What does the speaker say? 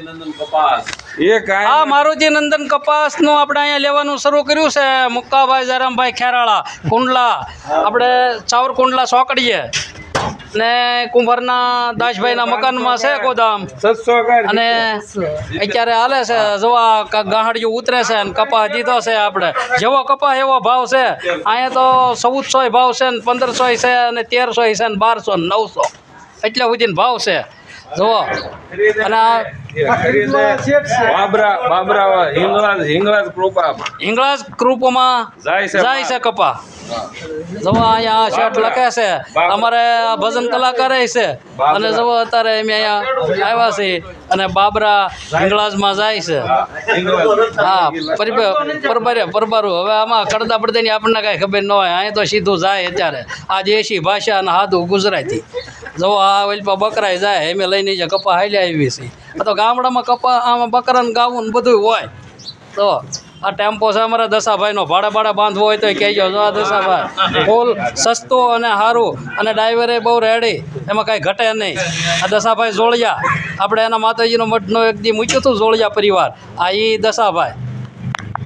મારુતિ નંદન કપાસ. એ કાંઈ આ મારુતિ નંદન કપાસનું આપણે અહીંયા લેવાનું શરૂ કર્યું છે. મુક્કાભાઈ જયરામભાઈ ખેરાળા કુંડલા. આપણે ચાવર કુંડલા સોકડીએ. ને કુંભારના દાસભાઈના મકાનમાં છે ગોદામ. અને અત્યારે હાલે છે જોવા ગાહડિયું ઉતરે છે ને કપા દીધો છે આપણે. જેવો કપા એવો ભાવ છે. અહીંયા તો ચૌદસો ભાવ છે ને પંદરસો છે અને તેરસો છે ને બારસો ને નવસો. એટલે સુધીનો ભાવ છે. જુઓ. અને બાબરા બાબરા હિંગળાજ હિંગળાજ કૃપા હિંગળાજ ગ્રુપમાં જાય છે કપા. જવા અહીંયા શર્ટ લખે છે. અમારે આ ભજન કલાકાર છે. અને જવો અત્યારે અમે અહીંયા આવ્યા છીએ અને બાબરા હિંગળાજમાં જાય છે. હા પરિ- પરબારે પરબારું હવે આમાં કડદા પડદાની આપણને કાંઈ ખબર ન હોય. અહીં તો સીધું જાય અત્યારે. આ દેશી ભાષા અને સાદું ગુજરાતી. જો આ ઓલપા બકરાય જાય, એમ લઈને જે કપા હાલ્યા આવી છે. આ તો ગામડામાં કપા, આમાં બકરાને ગાવું ને બધું હોય. તો આ ટેમ્પો છે અમારા દશાભાઈનો. ભાડા ભાડા બાંધવો હોય તો કહેજો. જો આ દશાભાઈ, ફૂલ સસ્તો અને સારું અને ડ્રાઈવરે બહુ રેડી. એમાં કાંઈ ઘટે નહીં. આ દશાભાઈ જોળિયા. આપણે એના માતાજીનો મઠનો એક દી મૂક્યું હતું, જોળિયા પરિવાર. આ એ દશાભાઈ.